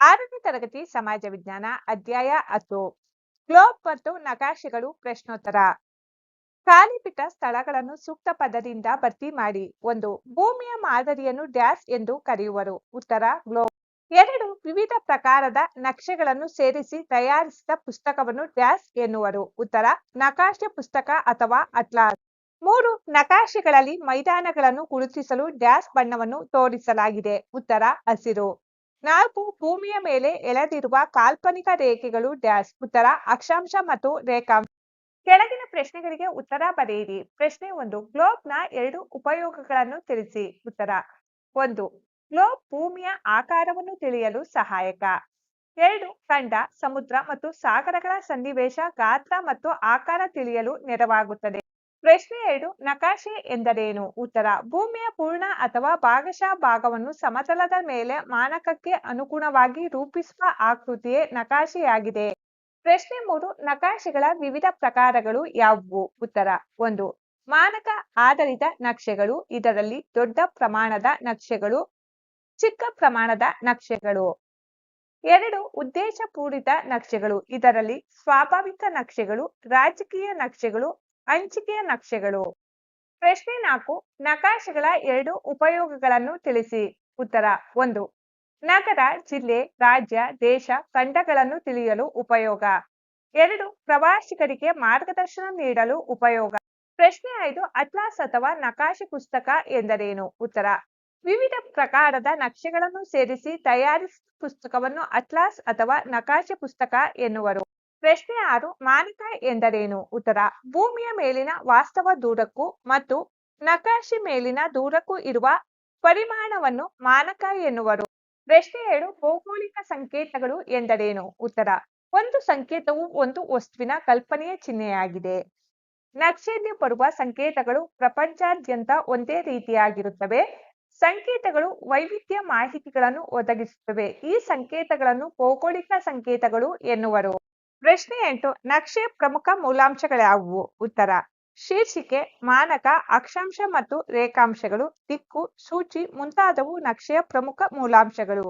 ಆರನೇ ತರಗತಿ ಸಮಾಜ ವಿಜ್ಞಾನ ಅಧ್ಯಾಯ ಹತ್ತು. ಗ್ಲೋಬ್ ಮತ್ತು ನಕಾಶೆಗಳು ಪ್ರಶ್ನೋತ್ತರ. ಖಾಲಿ ಬಿಟ್ಟ ಸ್ಥಳಗಳನ್ನು ಸೂಕ್ತ ಪದದಿಂದ ಭರ್ತಿ ಮಾಡಿ. ಒಂದು, ಭೂಮಿಯ ಮಾದರಿಯನ್ನು ಡ್ಯಾಶ್ ಎಂದು ಕರೆಯುವರು. ಉತ್ತರ, ಗ್ಲೋಬ್. ಎರಡು, ವಿವಿಧ ಪ್ರಕಾರದ ನಕ್ಷೆಗಳನ್ನು ಸೇರಿಸಿ ತಯಾರಿಸಿದ ಪುಸ್ತಕವನ್ನು ಡ್ಯಾಶ್ ಎನ್ನುವರು. ಉತ್ತರ, ನಕಾಶೆ ಪುಸ್ತಕ ಅಥವಾ ಅಟ್ಲಾಸ್. ಮೂರು, ನಕಾಶೆಗಳಲ್ಲಿ ಮೈದಾನಗಳನ್ನು ಗುರುತಿಸಲು ಡ್ಯಾಶ್ ಬಣ್ಣವನ್ನು ತೋರಿಸಲಾಗಿದೆ. ಉತ್ತರ, ಹಸಿರು. ನಾಲ್ಕು ಭೂಮಿಯ ಮೇಲೆ ಎಳೆದಿರುವ ಕಾಲ್ಪನಿಕ ರೇಖೆಗಳು ಡ್ಯಾಶ್, ಉತ್ತರ ಅಕ್ಷಾಂಶ ಮತ್ತು ರೇಖಾಂಶ ಕೆಳಗಿನ ಪ್ರಶ್ನೆಗಳಿಗೆ ಉತ್ತರ ಬರೆಯಿರಿ. ಪ್ರಶ್ನೆ ಒಂದು, ಗ್ಲೋಬ್ನ ಎರಡು ಉಪಯೋಗಗಳನ್ನು ತಿಳಿಸಿ. ಉತ್ತರ, ಒಂದು, ಗ್ಲೋಬ್ ಭೂಮಿಯ ಆಕಾರವನ್ನು ತಿಳಿಯಲು ಸಹಾಯಕ. ಎರಡು ಖಂಡ ಸಮುದ್ರ ಮತ್ತು ಸಾಗರಗಳ ಸನ್ನಿವೇಶ, ಗಾತ್ರ ಮತ್ತು ಆಕಾರ ತಿಳಿಯಲು ನೆರವಾಗುತ್ತದೆ. ಪ್ರಶ್ನೆ ಎರಡು, ನಕಾಶೆ ಎಂದರೇನು? ಉತ್ತರ, ಭೂಮಿಯ ಪೂರ್ಣ ಅಥವಾ ಭಾಗಶಃ ಭಾಗವನ್ನು ಸಮತಲದ ಮೇಲೆ ಮಾನಕಕ್ಕೆ ಅನುಗುಣವಾಗಿ ರೂಪಿಸುವ ಆಕೃತಿಯೇ ನಕಾಶೆಯಾಗಿದೆ. ಪ್ರಶ್ನೆ ಮೂರು, ನಕಾಶೆಗಳ ವಿವಿಧ ಪ್ರಕಾರಗಳು ಯಾವುವು? ಉತ್ತರ, ಒಂದು, ಮಾನಕ ಆಧಾರಿತ ನಕ್ಷೆಗಳು, ಇದರಲ್ಲಿ ದೊಡ್ಡ ಪ್ರಮಾಣದ ನಕ್ಷೆಗಳು, ಚಿಕ್ಕ ಪ್ರಮಾಣದ ನಕ್ಷೆಗಳು. ಎರಡು ಉದ್ದೇಶಪೂರಿತ ನಕ್ಷೆಗಳು, ಇದರಲ್ಲಿ ಸ್ವಾಭಾವಿಕ ನಕ್ಷೆಗಳು, ರಾಜಕೀಯ ನಕ್ಷೆಗಳು ಹಂಚಿಕೆಯ ನಕ್ಷೆಗಳು. ಪ್ರಶ್ನೆ ನಾಲ್ಕು, ನಕಾಶೆಗಳ ಎರಡು ಉಪಯೋಗಗಳನ್ನು ತಿಳಿಸಿ. ಉತ್ತರ ಒಂದು, ನಗರ, ಜಿಲ್ಲೆ, ರಾಜ್ಯ, ದೇಶ ಖಂಡಗಳನ್ನು ತಿಳಿಯಲು ಉಪಯೋಗ. ಎರಡು, ಪ್ರವಾಸಿಗರಿಗೆ ಮಾರ್ಗದರ್ಶನ ನೀಡಲು ಉಪಯೋಗ. ಪ್ರಶ್ನೆ ಐದು, ಅಟ್ಲಾಸ್ ಅಥವಾ ನಕಾಶೆ ಪುಸ್ತಕ ಎಂದರೇನು? ಉತ್ತರ, ವಿವಿಧ ಪ್ರಕಾರದ ನಕ್ಷೆಗಳನ್ನು ಸೇರಿಸಿ ತಯಾರಿಸಿದ ಪುಸ್ತಕವನ್ನು ಅಟ್ಲಾಸ್ ಅಥವಾ ನಕಾಶೆ ಪುಸ್ತಕ ಎನ್ನುವರು. ಪ್ರಶ್ನೆ ಆರು ಮಾನಕ ಎಂದರೇನು? ಉತ್ತರ, ಭೂಮಿಯ ಮೇಲಿನ ವಾಸ್ತವ ದೂರಕ್ಕೂ ಮತ್ತು ನಕಾಶೆ ಮೇಲಿನ ದೂರಕ್ಕೂ ಇರುವ ಪರಿಮಾಣವನ್ನು ಮಾನಕ ಎನ್ನುವರು. ಪ್ರಶ್ನೆ ಎರಡು, ಭೌಗೋಳಿಕ ಸಂಕೇತಗಳು ಎಂದರೇನು? ಉತ್ತರ, ಒಂದು ಸಂಕೇತವು ಒಂದು ವಸ್ತುವಿನ ಕಲ್ಪನೆಯ ಚಿಹ್ನೆಯಾಗಿದೆ. ನಕ್ಷೆಯಲ್ಲಿ ಬರುವ ಸಂಕೇತಗಳು ಪ್ರಪಂಚಾದ್ಯಂತ ಒಂದೇ ರೀತಿಯಾಗಿರುತ್ತವೆ. ಸಂಕೇತಗಳು ವೈವಿಧ್ಯ ಮಾಹಿತಿಗಳನ್ನು ಒದಗಿಸುತ್ತವೆ. ಈ ಸಂಕೇತಗಳನ್ನು ಭೌಗೋಳಿಕ ಸಂಕೇತಗಳು ಎನ್ನುವರು. ಪ್ರಶ್ನೆ ಎಂಟು, ನಕ್ಷೆ ಪ್ರಮುಖ ಮೂಲಾಂಶಗಳ್ಯಾವುವು ಉತ್ತರ, ಶೀರ್ಷಿಕೆ, ಮಾನಕ, ಅಕ್ಷಾಂಶ ಮತ್ತು ರೇಖಾಂಶಗಳು, ದಿಕ್ಕು, ಸೂಚಿ ಮುಂತಾದವು ನಕ್ಷೆಯ ಪ್ರಮುಖ ಮೂಲಾಂಶಗಳು.